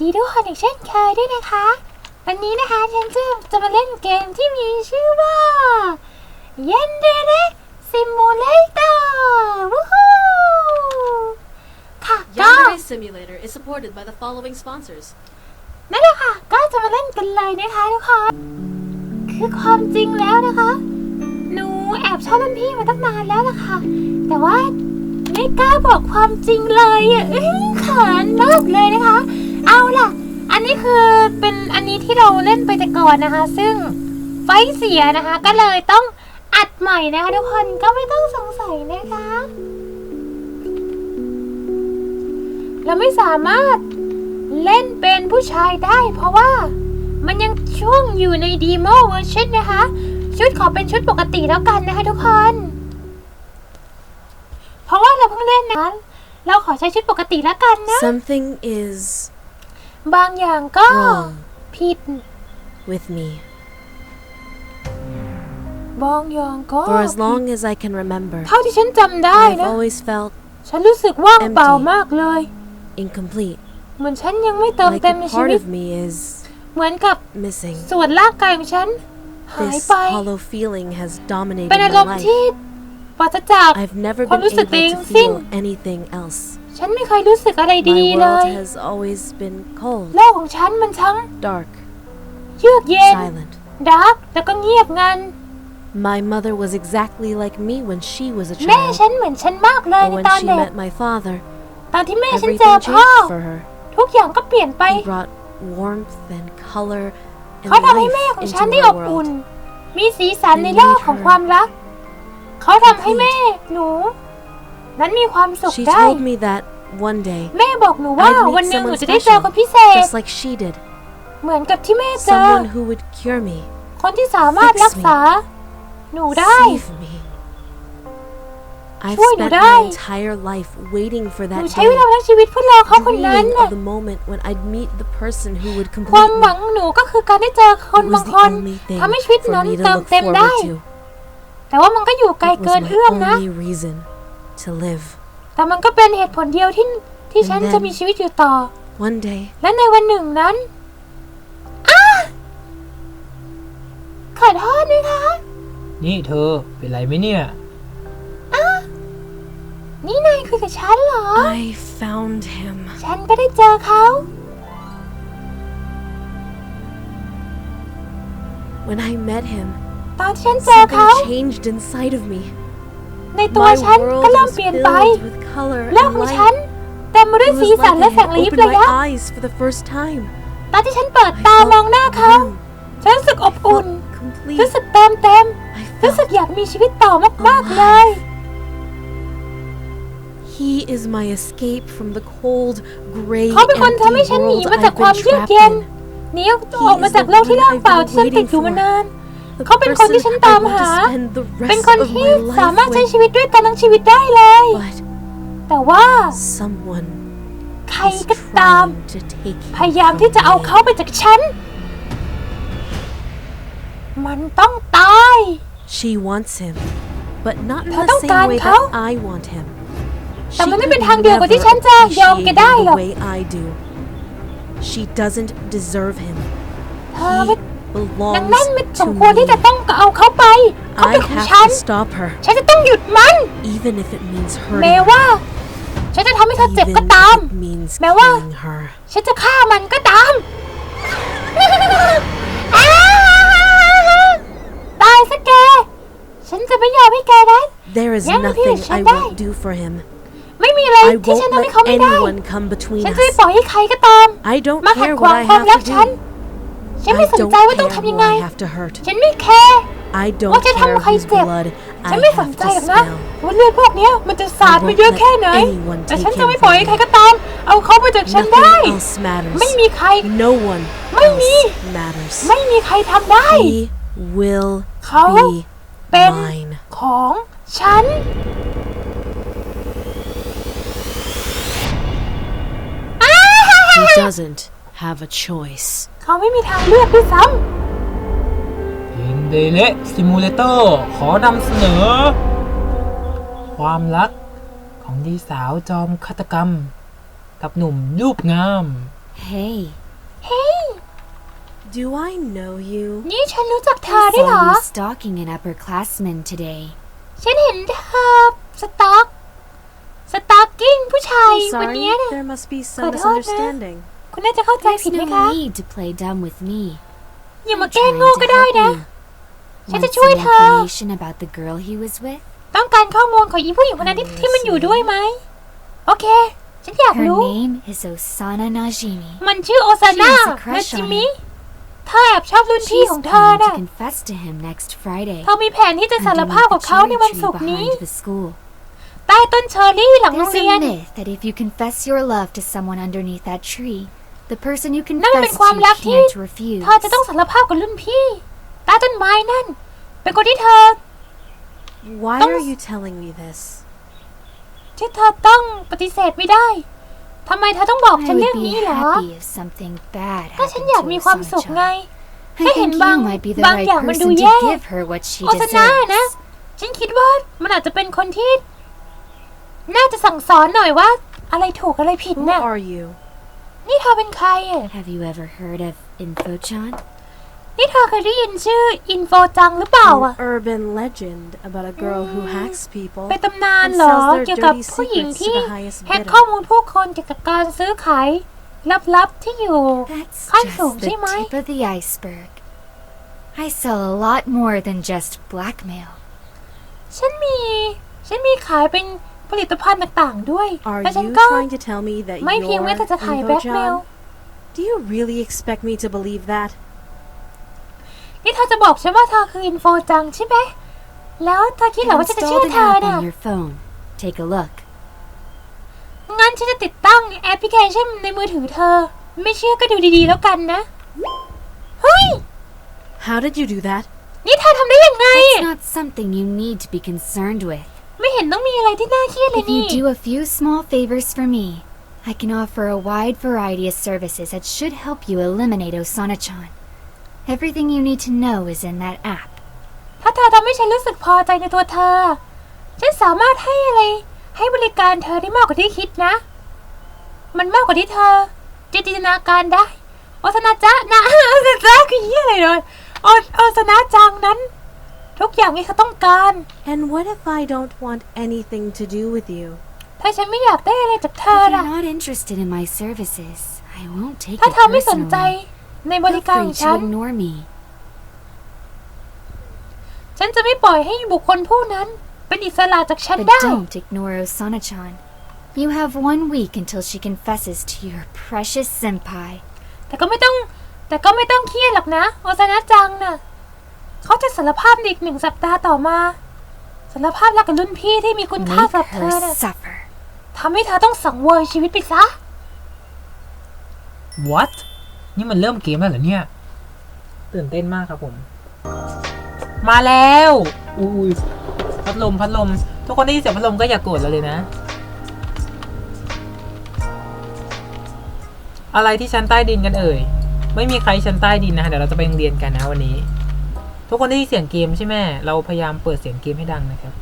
ดีทุกคนอีกเช่นเคยด้วยนะคะ วันนี้นะคะฉันจะจะมาเล่นเกมที่มีชื่อว่าเย็นเดเรซิมูเลเตอร์วู้ฮู้ค่ะก็ Yandere Simulator is supported by the following sponsors. นั่นแหละค่ะ ก็จะมาเล่นกันเลยนะคะทุกคนคือความจริงแล้วนะคะ หนูแอบชอบรุ่นพี่มาตั้งนานแล้วล่ะค่ะ แต่ว่าไม่กล้าบอกความจริงเลยอะเอ้ยเขินมากเลยนะคะ เอาล่ะ อันนี้คือเป็นอันนี้ที่เราเล่นไปแต่ก่อนนะคะ ซึ่งไฟเสียนะคะ ก็เลยต้องอัดใหม่นะคะทุกคนก็ไม่ต้องสงสัยนะคะ เราไม่สามารถเล่นเป็นผู้ชายได้ เพราะว่ามันยังช่วงอยู่ในดีโมเวอร์ชันนะคะ ชุดขอเป็นชุดปกติแล้วกันนะคะทุกคน เพราะว่าเราเพิ่งเล่นนะ เราขอใช้ชุดปกติแล้วกันนะ Something is บางอย่างก็ wrong ผิด with me. บางอย่างก็ For as long as I can remember, เท่าที่ฉันจำได้ I've นะ always felt ฉันรู้สึกว่างเปล่า empty มากเลย incomplete. เหมือนฉันยังไม่เติม Like เต็ม a ในชี part วิต of me is เหมือนกับ missing. ส่วนร่างกายของฉัน หาย This ไป hollow feeling has dominated เป็นอารม my ณ์ที่ life. ปราศจาก I've never ความ been รู้สึก able ตัวเอง to สิ้น feel anything else. ฉันไม่เคยรู้สึกอะไรดี My เล world ย has always been cold, โลกของฉันมันทั้ง dark, เยือกเย็น silent. ดาร์กแล้วก็เงียบงัน My mother was exactly like me when she was a แม่ child. ฉันเหมือนฉันมากเลย But ใน when ตอน she เด็ก met my father, ตอนที่แม่ฉันเจอ everything พ่อ changed for her. ทุกอย่างก็เปลี่ยนไป He brought warmth and color and เขาทำให้แม่ life ของ into ฉันได้ my อบอุ่น world. มีสีสันในโลกของความรัก เขาทำให้แม่ หนู นั้นมีความสุข She ได้ told me that one day แม่บอกหนูว่า I'd meet วันหนึ่งหนู someone จะได้เจอ special, คนพิเศษ just like she did. เหมือนกับที่แม่เจอ Someone who would cure me, คนที่สามารถ Fix me รักษา หนูได้ save me. I've ช่วยหนู spent ได้ my entire life waiting for หนู that ใช้ day, เวลาทั้งชีวิตเพื่อรอเขาคนนั้น dreaming น่ะ of the moment when I'd meet the person who would ควา complete มหวั me. งหนูก็คือการได้เจอคน It บา was ง the คน only thing ทำให้ชีวิต for นั้น me to เติม look เต็มได้ forward to. แต่ว่ามันก็อยู่ไกล It เกิน was เอื้อม my นะ only reason to live. แต่มันก็เป็นเหตุผลเดียวที่ที่ฉัน And then- จะมีชีวิตอยู่ต่อ One day, และในวันหนึ่งนั้นอ้าขอโทษนะคะ นี่เธอเป็นไรไหมเนี่ย นี่นายคุยกับฉันเหรอ I found him. ฉันก็ได้เจอเขา When I met him, ตอนที่ฉันเจอเขา something changed inside of me. ในตัว My ฉันก็ world เริ่ม was เปลี่ยนไป filled with color โลก and ของฉัน light. เต็มไปด้วย It สี was สัน like และ I แสง had ระยิบ opened ระยับ my eyes for the first time. ตอนที่ฉันเปิด I ตา felt มองหน้าเขา warm, ฉันรู้สึกอบอุ่น felt complete. รู้สึกเต็มเต็ม I รู้สึก felt อยากมีชีวิตต่อมากๆเลย he is my escape from the cold, gray, เขาเป็นคนทำให้ empty ฉันหนี world มาจาก I've ความ been เยือก trapped เย็น in. หนีออกมาจากโลกที่ว่างเปล่าที่ฉันติดอยู่มานาน The เขาเป็นคนที่ฉัน person ตาม I want หา to spend the เป็น rest คน of ที่ my สามารถ life ใช้ with. ชีวิตด้วยกันทั้งชีวิตได้เลย But แต่ว่า someone ใคร is ก็ตาม trying to take พ him ยายามที่จะ from เอา me. เขาไปจากฉัน มันต้องตาย She wants him, but not in เธอ the ต้อง same การ way เขา that I want him. แต่ She มันไม่ could เป็นทางเดียวกับที่ฉัน never จะยอม appreciate แกได้ him หรอก the way I do. She doesn't deserve him. เธอไม่ He ดังนั้น belongs ไม่ส to มควรที่จะ me. ต้องเอาเขาไป เขาเป็น I ของ have ฉัน to stop her, ฉันจะต้องหยุดมัน even if it means แม้ hurting her. ว่า ฉันจะทำให้เธอเจ็บ Even ก็ if ตาม it means แม้ว่า killing her. ฉันจะฆ่ามันก็ตามตายซะแก ฉันจะไม่ยอมให้แกนั้น There is Yang nothing Phi, I Shandai. won't do for him. ไม่มีอะไร I ที่ฉัน won't ทำให้ let เขาไม่ได้ anyone come between ฉันจะไม่ us. ปล่อยให้ใครก็ตาม I don't มาขัด care ขวาง what I ความ have รัก to ฉัน do. ฉัน I ไม่สน don't ใจว่าต้อง care ทำยัง who ไง I have to hurt. ฉันไม่แคร์ I ว่า don't จะ care ทำใคร whose เจ็บ blood ฉัน I ไม่สน have ใจ to หรอกนะ smell. ว่าเลือดพวกเนี้ยมันจะสาด I มา won't เยอะ let แค่ไหน anyone แต่ take ฉันจะ him ไม่ปล่อยให้ from ใคร me. ก็ตาม เอาเขาไปจากฉันได้ Nothing else matters. ไม่มีใคร No one Mai else mi. matters. ไม่มีใครทำได้ He will เขา be เป็น mine. ของฉัน He doesn't have a choice. เขาไม่มีทางเลือกด้วยซ้เห็นเดเลซิมูเลเตอร์ขอนำเสนอ ความรักของดีสาวจอมฆาตกรรม กับหนุ่มรูปงาม Hey, เฮ้ย Do I know you? นี่ฉันรู้จักเธอ I ด้วยเหรอ saw you stalking an upperclassman today. ฉันเห็นเธอสต็อกสต็อกกิ้งผู้ชาย I'm วัน sorry. นี้นะ There must be some Hold on, misunderstanding. คุณน่าจะเข้าใจ There's ผิดไหมคะ no need to play dumb with me. อย่ามา I'm แกล้ง trying โง่ to ก็ได้ help นะ you. ฉัน Want จะช่วย some เธอ information about the girl he was with? ต้องการข้อมูลของอีผู้หญิงคนนั้นที่ที่มันอยู่ด้วยไหม โอเค ฉันอยาก Her รู้ name is Osana Najimi. มันชื่อโอซาน่า She has a นา crush จิ on มิ him. เธอแอบชอบรุ่นพี่ She's ของเธอ planning น่ะ to confess to him next Friday เธอมีแผนที่จะสารภาพกับ underneath เขา the ใน cherry วัน tree ศุกร์นี้ behind the school. ใต้ต้นเชอร์รี่หลังโรง There's เรียน a myth that if you confess your love to someone underneath that tree, the person you นั่นมันเป็ confess นความ to รักที่ can't refuse. เธอจะต้องสารภาพกับรุ่นพี่ใต้ต้นไม้นั่น เป็นคนที่เธอ Why Don't- are you telling me this? ที่เธอต้องปฏิเสธไม่ได้ทำไมเธอต้องบอก I ฉันเรื่อ would ง be นี้เหรอ happy if something bad ก็ฉัน happened อยาก to มีความสุขไง Osana-chan. ให้ I เห็น think บาง you might be the บาง right อย่างมันดู person แย่ to give her what she โอซาน่านะ deserves. ฉันคิดว่ามันอาจจะเป็นคนที่ น่าจะสั่งสอนหน่อยว่า อะไรถูกอะไรผิด Who น่ะ are you? นี่เธอเป็นใครอะ Have you ever heard of Infochan? นี่เธอเคยได้ยินชื่ออินโฟจังหรือเปล่าอะ An urban legend about a girl who hacks people. เป็นตำนานเหรอ เกี่ยวกับผู้หญิงที่แฮกข้อมูลผู้คนเกี่ยวกับการซื้อขายลับๆที่อยู่ That's Kind just of, the see, Mai? tip of the iceberg. I sell a lot more than just blackmail. ฉันมี ฉันมีขายเป็น ผลิตภัณฑ์ต่างๆด้วย Are และฉัน you ก็ trying to tell me that ไม่เพียง you're แม้แต่จะขายแบล็กเมล Infochan? Do you really expect me to believe that? นี่เธอจะบอกฉันว่าเธอคืออินโฟจังใช่ไหม แล้วเธอคิดเหรอ I've ว่าฉันจะเชื่อ installed an เธอ app น่ะ on your phone. Take a look. งั้นฉันจะติดตั้งแอปพลิเคชันในมือถือเธอ ไม่เชื่อก็ดูดีๆแล้วกันนะ เฮ้ย How did you do that? นี่เธอทำได้ยังไง It's not something you need to be concerned with. ไม่เห็นต้องมีอะไรที่น่าเครียดเลย If นี่ you do a few small favors for me, I can offer a wide variety of services that should help you eliminate Osana-chan. Everything you need to know is in that app. ถ้าเธอทำให้ฉันรู้สึกพอใจในตัวเธอ ฉันสามารถให้อะไร ให้บริการเธอได้มากกว่าที่คิดนะ มันมากกว่าที่เธอจะจินตนาการได้โอสนาจ๊ะนะ โอสนาจ๊ะคือเยี่ยอะไรเลยโอโอสนาจังนั้น ทุกอย่างที่เขาต้องการ And what if I don't want anything to do with you? ถ้าฉันไม่อยากได้อะไรจากเธ If อ you're ล่ะ not interested in my services, I won't take ถ้า it เธอไม่สนใจ personally. ในบริ Feel การข free องฉั to น ignore me. ฉันจะไม่ปล่อยให้บุคคลผู้นั้น เป็นอิสระจากฉัน But ได้ don't ignore Osana-chan. You have one week until she confesses to your precious senpai. แต่ก็ไม่ต้อง แต่ก็ไม่ต้องเครียดหรอกนะโอซานะจังน่ะ เขาจะสารภาพในอีกหนึ่งสัปดาห์ต่อมาสารภาพรักกับรุ่นพี่ที่มีคุณค่า Make สำหรับเธอ her น่ะ suffer. ทำให้เธอต้องสังเวยชีวิตไปซะ what นี่มันเริ่มเกมแล้วเหรอเนี่ย ตื่นเต้นมากครับผม มาแล้วอุ้ยพัดลมพัดลม ทุกคนได้ยินเสียงพัดลมก็อย่ากโกรธเราเลยนะ อะไรที่ชั้นใต้ดินกันเอ่ย ไม่มีใครชั้นใต้ดินนะ เดี๋ยวเราจะไปโรงเรียนกันนะวันนี้ ทุกคนได้ยินเสียงเกมใช่ไหมเราพยายามเปิดเสียงเกมให้ดังนะครับ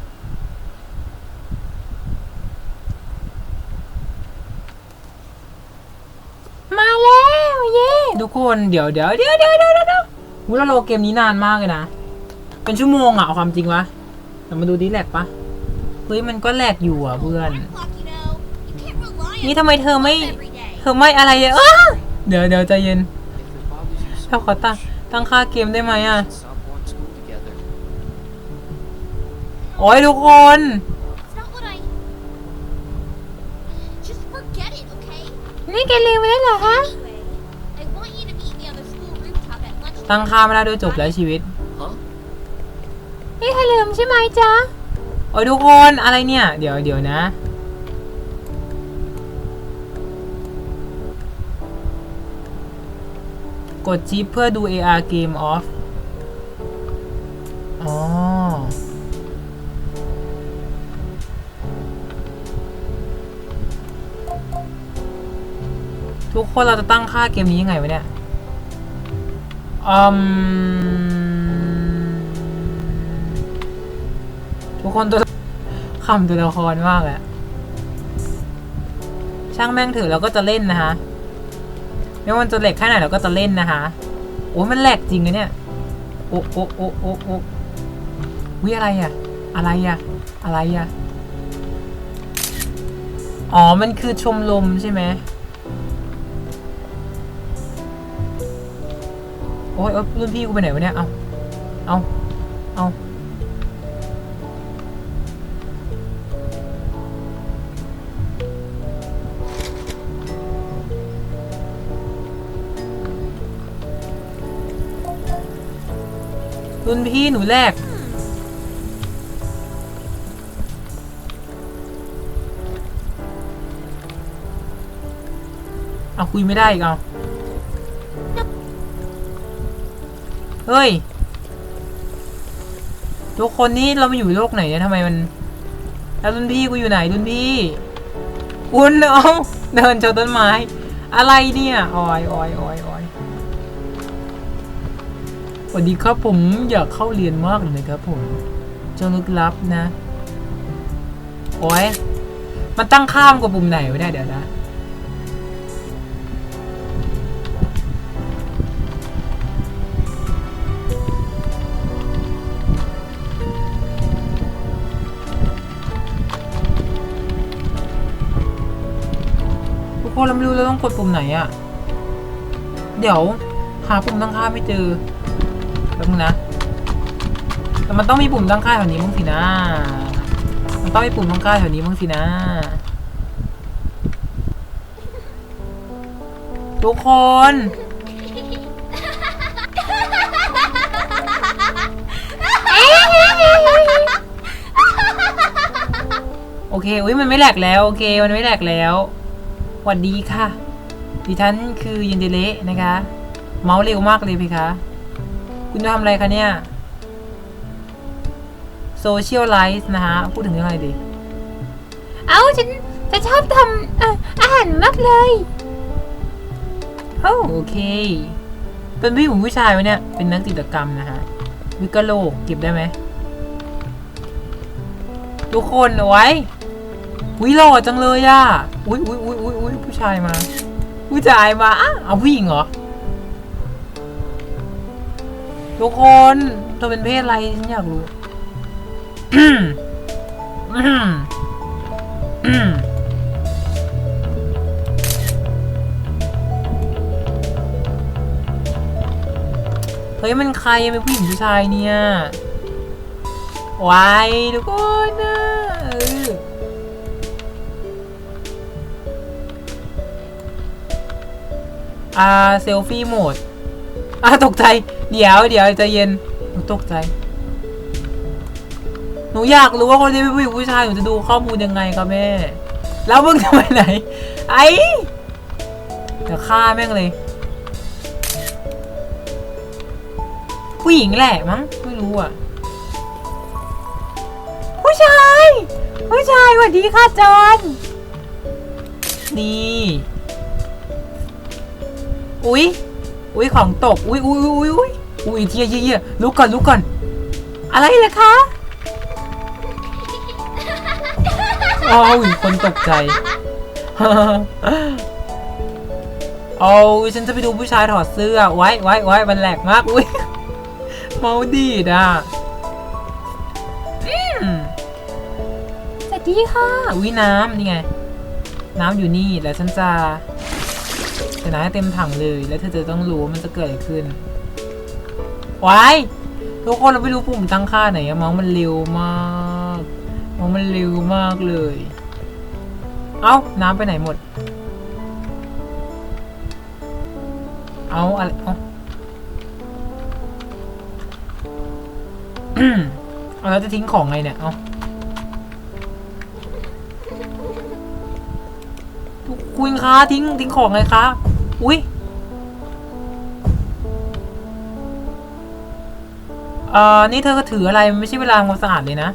มาแล้วเย่ทุกคนเดี๋ยวเดี๋ยวเดี๋ยวเดี๋ยวเดี๋ยวเดี๋ยวอุ๊ยเรารอเกมนี้นานมากเลยนะ เป็นชั่วโมงอะเอาความจริงวะแต่มาดูดิแลกปะเฮ้ยมันก็แลกอยู่อะเพื่อน นี่ทำไมเธอไม่เธอไม่อะไรเลยอ้าเดี๋ยวเดี๋ยวใจเย็นถ้าขอตั้งตั้งค่าเกมได้ไหมอะ โอ้ยทุกคน It's not what I. Just forget it, okay? นี่แกลืมไปแล้วเหรอฮะ Anyway, I want you to meet me on the school rooftop at lunchtime. ตั้งค่าไม่ได้โดยจบแล้วชีวิต Huh? นี่เธอลืมใช่ไหมจ๊ะ โอ้ยทุกคนอะไรเนี่ย เดี๋ยวเดี๋ยวนะ กดจิ๊บเพื่อดู AR Game Off อ๋อ ทุกคนเราจะตั้งค่าเกมนี้ยังไงวะเนี่ยอืมทุกคนตัวคำตัวละครมากแหละช่างแม่งถือเราก็จะเล่นนะฮะไม่ว่ามันจะแหล็กแค่ไหนเราก็จะเล่นนะคะโอ้มันแหลกจริงนะเนี่ย โอ้โอ้โอ้โอ้โอ้วิอะไรอะ อะไรอะอะไรอะอ๋อ มันคือชมรมใช่ไหม อ้ยเอ้ยรุ่นพี่กูไปไหนวะเนี่ย เอาเอาเอารุ่นพี่หนูแรก เอาคุยไม่ได้อีกเอา เฮ้ย ทุกคนนี่เรามาอยู่โลกไหนเนี่ยทำไมมัน แล้วรุ่นพี่กูอยู่ไหนรุ่นพี่คุณเอาเดินชนต้นไม้ อะไรเนี่ยออยออยออยออยสวัสดีครับผมอยากเข้าเรียนมากเลยครับผมเจ้าลึกลับนะ โอ้ยมันตั้งข้ามกับปุ่มไหนวะเนี่ยเดี๋ยวนะ ทุกคนเราไม่รู้เราต้องกดปุ่มไหนอะเดี๋ยวหาปุ่มตั้งค่าไม่เจอแป๊บนึงนะแต่มันต้องมีปุ่มตั้งค่าแถวนี้มั้งสินะ มันต้องมีปุ่มตั้งค่าแถวนี้มั้งสินะ ทุกคน โอเค อุ้ยมันไม่แหลกแล้ว โอเค มันไม่แหลกแล้ว สวัสดีค่ะ ดิฉันคือยินเดเละนะคะ เมาส์เร็วมากเลยพี่คะ คุณจะทำอะไรคะเนี่ย โซเชียลไลฟ์นะฮะ พูดถึงเรื่องอะไรดี เอ้าฉันจะชอบทำเอ่ออาหารมากเลยโอ้โอเค เป็นผู้หญิงผู้ชายวะเนี่ย เป็นนักจิตรกรรมนะฮะ วิกะโหลกเก็บได้ไหม ทุกคนเอาไว้ อุ้ยหล่อจังเลยอะ อุ้ยอุ้ยอุ้ยอุ้ยอุ้ยผู้ชายมา ผู้ชายมาอ้าวเอาผู้หญิงเหรอ ทุกคนเธอเป็นเพศอะไรฉันอยากรู้เฮ้ยมันใครเป็นผู้หญิงผู้ชายเนี่ยวายทุกคนนะ อ่าเซลฟี่โหมดอ่าตกใจ เดี๋ยวเดี๋ยวใจเย็นหนูตกใจ หนูอยากรู้ว่าคนที่เป็นผู้หญิงผู้ชายหนูจะดูข้อมูลยังไงครับแม่ แล้วมึงจะไปไหน ไอ้เดี๋ยวฆ่าแม่งเลย ผู้หญิงแหละมั้งไม่รู้อะ ผู้ชาย ผู้ชายสวัสดีค่ะจอนนี่ อุ๊ยอุ๊ยของตก อุ๊ยอุ๊ยอุ๊ยอุ๊ยอุ๊ยเที่ยเที่ยเที่ยลุกก่อนลุกก่อน อะไรเหรอคะอ้าวคนตกใจเอาฉันจะไปดูผู้ชายถอดเสื้อ ไว้ไว้ไว้มันแหลกมาก อุ๊ยเมาดีดอะอืมสวัสดีค่ะ อุ้ยน้ำนี่ไง น้ำอยู่นี่แล้วฉันจะ จะน้ำให้เต็มถังเลย แล้วเธอจะต้องรู้ว่ามันจะเกิดอะไรขึ้นวายทุกคนเราไม่รู้ปุ่มตั้งค่าไหนอะมองมันเร็วมากมองมันเร็วมากเลย เอ้าน้ำไปไหนหมด เอาอะไรเอาเอาแล้วจะทิ้งของไงเนี่ย เอาคุณคะทิ้งทิ้งของไงคะ อุ้ยเอ่อนี่เธอก็ถืออะไรมันไม่ใช่เวลาทำความสะอาดเลยนะ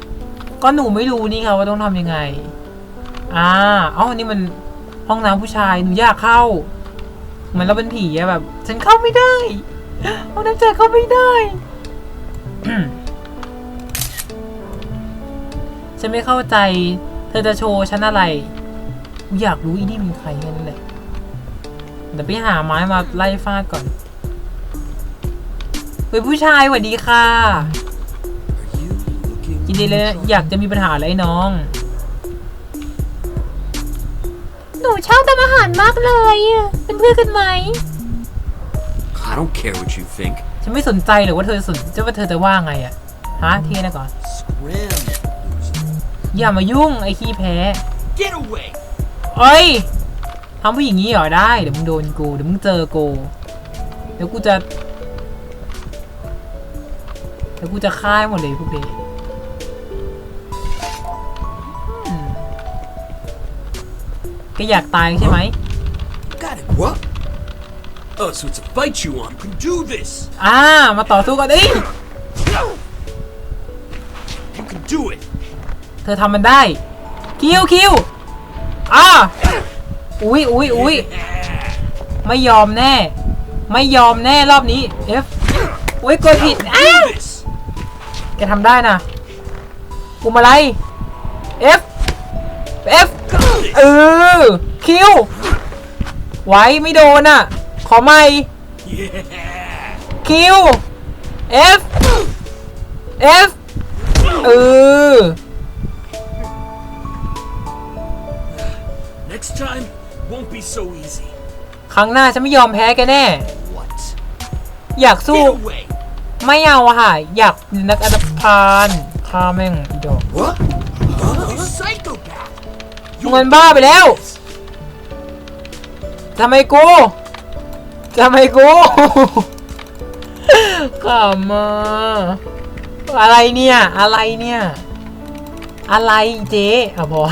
ก็หนูไม่รู้นี่ค่ะว่าต้องทำยังไง อ่าเอ้านี่มันห้องน้ำผู้ชายหนูอยากเข้า เหมือนเราเป็นผีอะแบบ ฉันเข้าไม่ได้ห้องน้ำชายเข้าไม่ได้ฉันไม่เข้าใจ เธอจะโชว์ฉันอะไร อยากรู้อีนี่เป็นใครแค่นั้นแหละ เดี๋ยวไปหาไม้มาไล่ฟาดก่อนเฮ้ยผู้ชายสวัสดีค่ะ Are you looking ยินดีเลยนะอยากจะมีปัญหาอะไรไอ้น้อง หนูชอบทำอาหารมากเลยอะเป็นเพื่อนกันไหม I don't care what you think. ฉันไม่สนใจหรือว่าเธอสนจะว่าเธอจะว่าไงอะฮะเทียนะก่อน Scram, loser. อย่ามายุ่งไอ้ขี้แพ้ Get away! เอ้ย ทำผู้หญิงงี้เหรอได้ เดี๋ยวมึงโดนกู เดี๋ยวมึงเจอกู เดี๋ยวกูจะ เดี๋ยวกูจะฆ่าให้หมดเลยพวกเด็กอืมก็อยากตายใช่ไหม Got it. What? Oh, so it's a fight you want. We can do this. อ่า มาต่อสู้กันเอ้ย You can do it. เธอทำมันได้ คิวคิวอ่า อุ้ยอุ้ยอุ้ยไม่ยอมแน่ ไม่ยอมแน่รอบนี้ F อุ้ยกดผิดอ้า Do this. แกทำได้นะปุ่มอะไร F F เออคิวไว้ไม่โดนอะ ขอไม่ Yeah. คิว F F เออ Next time won't be so easy. ครั้งหน้าฉันไม่ยอมแพ้แกแน่ What? อยากสู้ Get away. ไม่เอาอะค่ะ อยากเป็นนักอันธพาลฆ่าแม่งอีดอก What? You psychopath. เงินบ้าไปแล้ว ทำไมกู ทำไมกูขำมา อะไรเนี่ย อะไรเนี่ย อะไรเจ๊อะพอ